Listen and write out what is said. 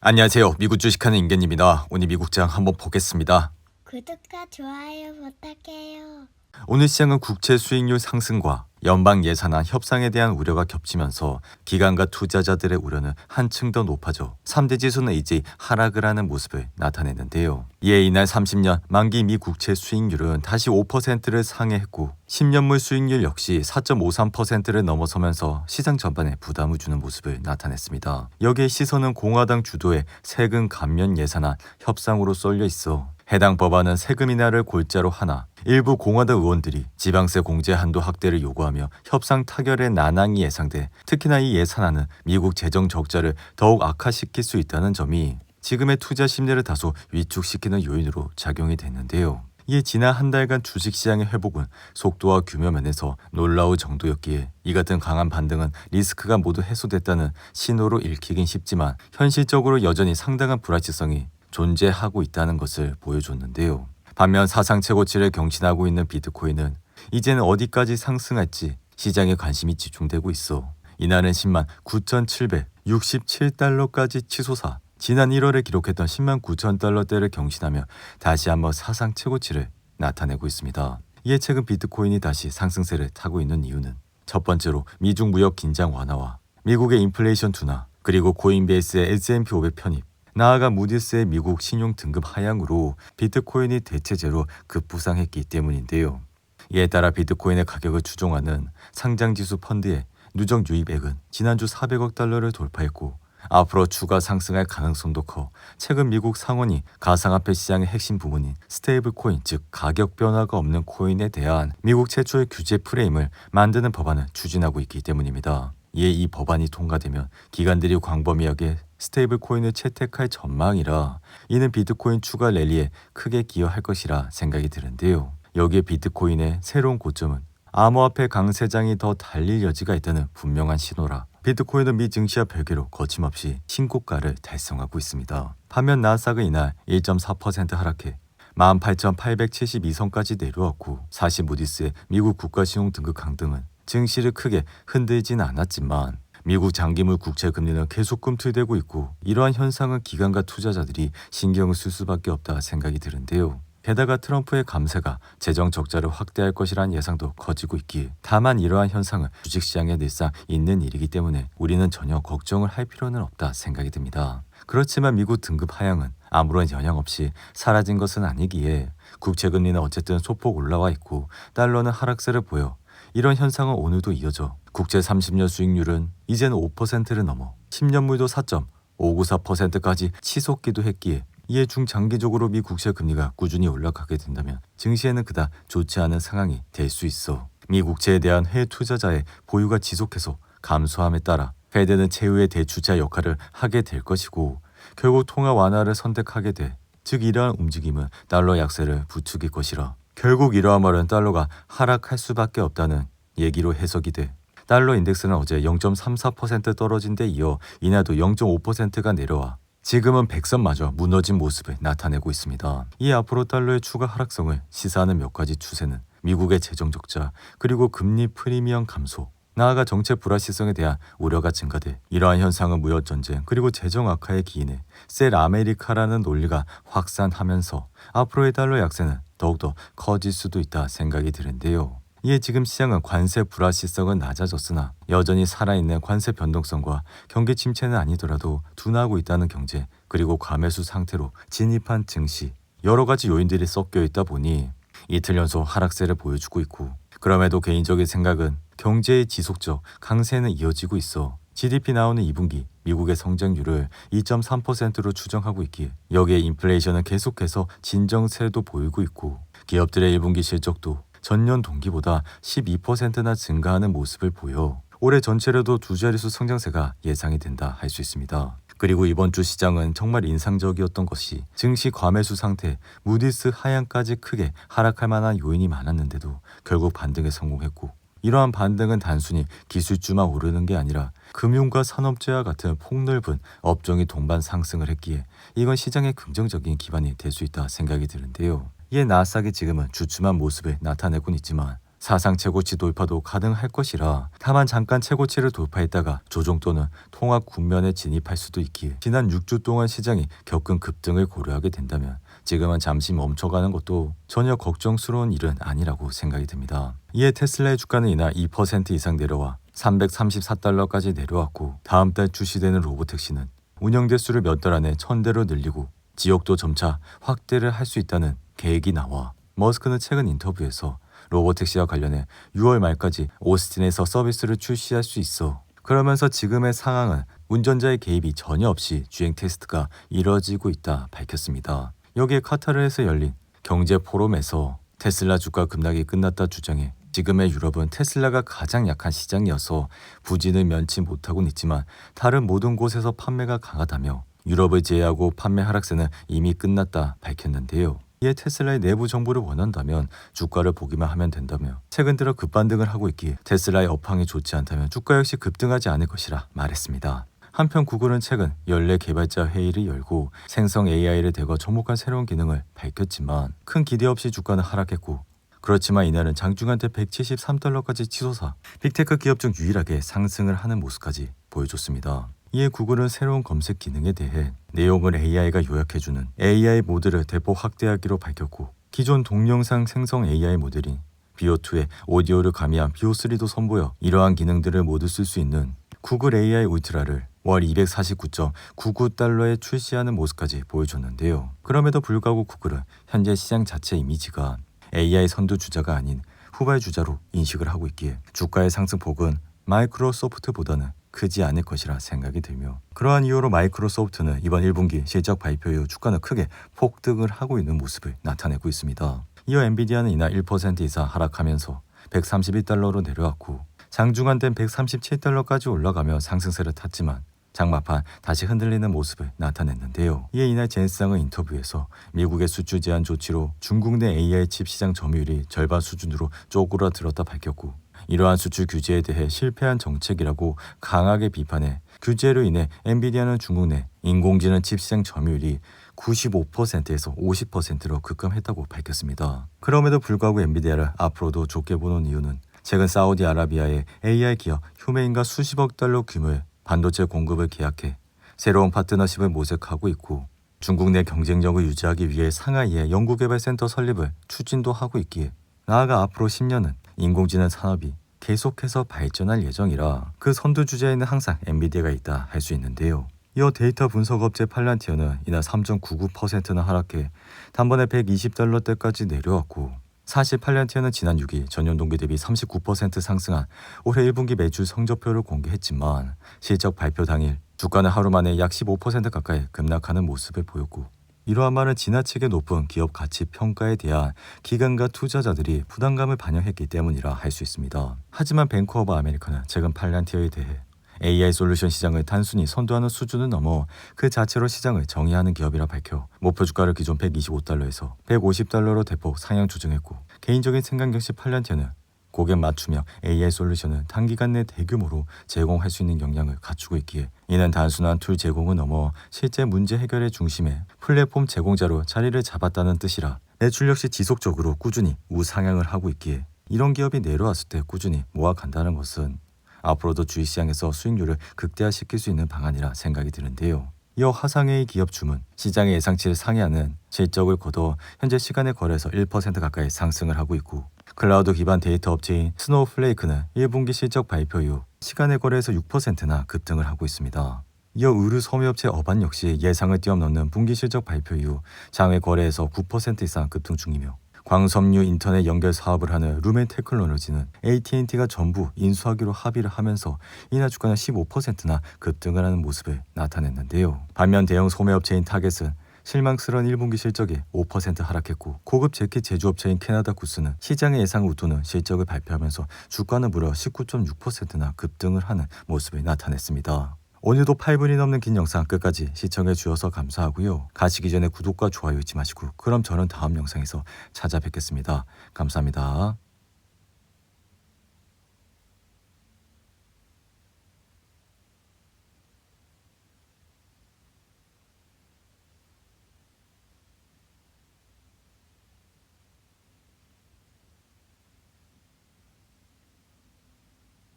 안녕하세요. 미국 주식하는 임견입니다. 오늘 미국장 한번 보겠습니다. 구독과 좋아요 부탁해요. 오늘 시장은 국채 수익률 상승과 연방 예산안 협상에 대한 우려가 겹치면서 기관과 투자자들의 우려는 한층 더 높아져 3대 지수는 이제 하락을 하는 모습을 나타냈는데요. 이에 이날 30년 만기 미 국채 수익률은 다시 5%를 상회했고 10년물 수익률 역시 4.53%를 넘어서면서 시장 전반에 부담을 주는 모습을 나타냈습니다. 여기에 시선은 공화당 주도의 세금 감면 예산안 협상으로 쏠려 있어 해당 법안은 세금 인하를 골자로 하나 일부 공화당 의원들이 지방세 공제 한도 확대를 요구하며 협상 타결의 난항이 예상돼 특히나 이 예산안은 미국 재정 적자를 더욱 악화시킬 수 있다는 점이 지금의 투자 심리를 다소 위축시키는 요인으로 작용이 됐는데요. 이에 지난 한 달간 주식시장의 회복은 속도와 규모 면에서 놀라울 정도였기에 이 같은 강한 반등은 리스크가 모두 해소됐다는 신호로 읽히긴 쉽지만 현실적으로 여전히 상당한 불확실성이 존재하고 있다는 것을 보여줬는데요. 반면 사상 최고치를 경신하고 있는 비트코인은 이제는 어디까지 상승할지 시장에 관심이 집중되고 있어 이날은 10만 9,767달러까지 치솟아 지난 1월에 기록했던 10만 9천 달러대를 경신하며 다시 한번 사상 최고치를 나타내고 있습니다. 이에 최근 비트코인이 다시 상승세를 타고 있는 이유는 첫 번째로 미중 무역 긴장 완화와 미국의 인플레이션 둔화 그리고 코인베이스의 S&P 500 편입 나아가 무디스의 미국 신용 등급 하향으로 비트코인이 대체제로 급부상했기 때문인데요. 이에 따라 비트코인의 가격을 추종하는 상장 지수 펀드의 누적 유입액은 지난주 400억 달러를 돌파했고 앞으로 추가 상승할 가능성도 커 최근 미국 상원이 가상화폐 시장의 핵심 부분인 스테이블 코인 즉 가격 변화가 없는 코인에 대한 미국 최초의 규제 프레임을 만드는 법안을 추진하고 있기 때문입니다. 이에 이 법안이 통과되면 기관들이 광범위하게 스테이블 코인을 채택할 전망이라 이는 비트코인 추가 랠리에 크게 기여할 것이라 생각이 드는데요. 여기에 비트코인의 새로운 고점은 암호화폐 강세장이 더 달릴 여지가 있다는 분명한 신호라 비트코인은 미 증시와 별개로 거침없이 신고가를 달성하고 있습니다. 반면 나스닥은 이날 1.4% 하락해 18,872선까지 내려왔고 사실 무디스의 미국 국가신용 등급 강등은 증시를 크게 흔들진 않았지만 미국 장기물 국채 금리는 계속 꿈틀대고 있고 이러한 현상은 기관과 투자자들이 신경을 쓸 수밖에 없다 생각이 드는데요. 게다가 트럼프의 감세가 재정 적자를 확대할 것이란 예상도 커지고 있기에 다만 이러한 현상은 주식시장에 늘상 있는 일이기 때문에 우리는 전혀 걱정을 할 필요는 없다 생각이 듭니다. 그렇지만 미국 등급 하향은 아무런 영향 없이 사라진 것은 아니기에 국채 금리는 어쨌든 소폭 올라와 있고 달러는 하락세를 보여 이런 현상은 오늘도 이어져 국채 30년 수익률은 이제는 5%를 넘어 10년물도 4.594%까지 치솟기도 했기에 이에 중장기적으로 미 국채 금리가 꾸준히 올라가게 된다면 증시에는 그다 좋지 않은 상황이 될 수 있어. 미 국채에 대한 해외 투자자의 보유가 지속해서 감소함에 따라 페드는 최후의 대주자 역할을 하게 될 것이고 결국 통화 완화를 선택하게 돼. 즉 이러한 움직임은 달러 약세를 부추길 것이라 결국 이러한 말은 달러가 하락할 수밖에 없다는 얘기로 해석이 돼 달러 인덱스는 어제 0.34% 떨어진 데 이어 이날도 0.5%가 내려와 지금은 백선마저 무너진 모습을 나타내고 있습니다. 이 앞으로 달러의 추가 하락성을 시사하는 몇 가지 추세는 미국의 재정 적자 그리고 금리 프리미엄 감소 나아가 정책 불확실성에 대한 우려가 증가돼 이러한 현상은 무역 전쟁 그리고 재정 악화에 기인해 셀 아메리카라는 논리가 확산하면서 앞으로의 달러 약세는 더욱더 커질 수도 있다 생각이 드는데요. 이에 지금 시장은 관세 불확실성은 낮아졌으나 여전히 살아있는 관세 변동성과 경기 침체는 아니더라도 둔화하고 있다는 경제 그리고 과매수 상태로 진입한 증시 여러 가지 요인들이 섞여 있다 보니 이틀 연속 하락세를 보여주고 있고 그럼에도 개인적인 생각은 경제의 지속적 강세는 이어지고 있어 GDP 나오는 2분기 미국의 성장률을 2.3%로 추정하고 있기에 여기에 인플레이션은 계속해서 진정세도 보이고 있고 기업들의 1분기 실적도 전년 동기보다 12%나 증가하는 모습을 보여 올해 전체로도 두 자릿수 성장세가 예상이 된다 할 수 있습니다. 그리고 이번 주 시장은 정말 인상적이었던 것이 증시 과매수 상태, 무디스 하향까지 크게 하락할 만한 요인이 많았는데도 결국 반등에 성공했고 이러한 반등은 단순히 기술주만 오르는 게 아니라 금융과 산업재와 같은 폭넓은 업종이 동반 상승을 했기에 이건 시장의 긍정적인 기반이 될 수 있다 생각이 드는데요. 이에 나스닥이 지금은 주춤한 모습을 나타내곤 있지만 사상 최고치 돌파도 가능할 것이라 다만 잠깐 최고치를 돌파했다가 조정 또는 통합 국면에 진입할 수도 있기에 지난 6주 동안 시장이 겪은 급등을 고려하게 된다면 지금은 잠시 멈춰가는 것도 전혀 걱정스러운 일은 아니라고 생각이 듭니다. 이에 테슬라의 주가는 이날 2% 이상 내려와 334달러까지 내려왔고 다음 달 출시되는 로보택시는 운영 대수를 몇 달 안에 1000대로 늘리고 지역도 점차 확대를 할 수 있다는 계획이 나와 머스크는 최근 인터뷰에서 로보택시와 관련해 6월 말까지 오스틴에서 서비스를 출시할 수 있어 그러면서 지금의 상황은 운전자의 개입이 전혀 없이 주행 테스트가 이뤄지고 있다 밝혔습니다. 여기에 카타르에서 열린 경제 포럼에서 테슬라 주가 급락이 끝났다 주장해 지금의 유럽은 테슬라가 가장 약한 시장이어서 부진을 면치 못하고는 있지만 다른 모든 곳에서 판매가 강하다며 유럽을 제외하고 판매 하락세는 이미 끝났다 밝혔는데요. 이에 테슬라의 내부 정보를 원한다면 주가를 보기만 하면 된다며 최근 들어 급반등을 하고 있기에 테슬라의 업황이 좋지 않다면 주가 역시 급등하지 않을 것이라 말했습니다. 한편 구글은 최근 연례 개발자 회의를 열고 생성 AI를 대거 접목한 새로운 기능을 밝혔지만 큰 기대 없이 주가는 하락했고 그렇지만 이날은 장중한 때 173달러까지 치솟아 빅테크 기업 중 유일하게 상승을 하는 모습까지 보여줬습니다. 이에 구글은 새로운 검색 기능에 대해 내용을 AI가 요약해주는 AI 모드를 대폭 확대하기로 밝혔고 기존 동영상 생성 AI 모델인 BO2에 오디오를 가미한 BO3도 선보여 이러한 기능들을 모두 쓸 수 있는 구글 AI 울트라를 월 249.99달러에 출시하는 모습까지 보여줬는데요. 그럼에도 불구하고 구글은 현재 시장 자체 이미지가 AI 선두 주자가 아닌 후발 주자로 인식을 하고 있기에 주가의 상승폭은 마이크로소프트보다는 크지 않을 것이라 생각이 들며 그러한 이유로 마이크로소프트는 이번 1분기 실적 발표 이후 주가는 크게 폭등을 하고 있는 모습을 나타내고 있습니다. 이어 엔비디아는 이날 1% 이상 하락하면서 131달러로 내려왔고 장중한 땐 137달러까지 올라가며 상승세를 탔지만 장마판 다시 흔들리는 모습을 나타냈는데요. 이에 이날 젠스상은 인터뷰에서 미국의 수출 제한 조치로 중국 내 AI 칩 시장 점유율이 절반 수준으로 쪼그라들었다 밝혔고 이러한 수출 규제에 대해 실패한 정책이라고 강하게 비판해 규제로 인해 엔비디아는 중국 내 인공지능 칩 시장 점유율이 95%에서 50%로 급감했다고 밝혔습니다. 그럼에도 불구하고 엔비디아를 앞으로도 좋게 보는 이유는 최근 사우디아라비아의 AI 기업 휴메인과 수십억 달러 규모의 반도체 공급을 계약해 새로운 파트너십을 모색하고 있고 중국 내 경쟁력을 유지하기 위해 상하이에 연구개발센터 설립을 추진도 하고 있기에 나아가 앞으로 10년은 인공지능 산업이 계속해서 발전할 예정이라 그 선두 주자에는 항상 엔비디아가 있다 할 수 있는데요. 이어 데이터 분석 업체 팔란티어는 이날 3.99%나 하락해 단번에 120달러대까지 내려왔고 사실 팔란티어는 지난 6일 전년 동기 대비 39% 상승한 올해 1분기 매출 성적표를 공개했지만 실적 발표 당일 주가는 하루 만에 약 15% 가까이 급락하는 모습을 보였고 이러한 말은 지나치게 높은 기업 가치 평가에 대한 기관과 투자자들이 부담감을 반영했기 때문이라 할 수 있습니다. 하지만 뱅크 오브 아메리카는 최근 팔란티어에 대해 AI 솔루션 시장을 단순히 선도하는 수준을 넘어 그 자체로 시장을 정의하는 기업이라 밝혀 목표 주가를 기존 125달러에서 150달러로 대폭 상향 조정했고 개인적인 생각 역시 팔란티어는 고객 맞춤형 AI 솔루션을 단기간 내 대규모로 제공할 수 있는 역량을 갖추고 있기에 이는 단순한 툴 제공을 넘어 실제 문제 해결의 중심에 플랫폼 제공자로 자리를 잡았다는 뜻이라 매출 역시 지속적으로 꾸준히 우상향을 하고 있기에 이런 기업이 내려왔을 때 꾸준히 모아간다는 것은 앞으로도 주식시장에서 수익률을 극대화시킬 수 있는 방안이라 생각이 드는데요. 이어 화상회의 기업 주문, 시장의 예상치를 상회하는 실적을 거둬 현재 시간의 거래에서 1% 가까이 상승을 하고 있고 클라우드 기반 데이터 업체인 스노우플레이크는 1분기 실적 발표 이후 시간의 거래에서 6%나 급등을 하고 있습니다. 이어 의류 소매업체 어반 역시 예상을 뛰어넘는 분기 실적 발표 이후 장외 거래에서 9% 이상 급등 중이며 광섬유 인터넷 연결 사업을 하는 루멘 테크놀로지는 AT&T가 전부 인수하기로 합의를 하면서 이날 주가는 15%나 급등을 하는 모습을 나타냈는데요. 반면 대형 소매업체인 타겟은 실망스러운 1분기 실적이 5% 하락했고 고급 재킷 제조업체인 캐나다 구스는 시장의 예상을 웃도는 실적을 발표하면서 주가는 무려 19.6%나 급등을 하는 모습을 나타냈습니다. 오늘도 8분이 넘는 긴 영상 끝까지 시청해 주셔서 감사하고요. 가시기 전에 구독과 좋아요 잊지 마시고 그럼 저는 다음 영상에서 찾아뵙겠습니다. 감사합니다.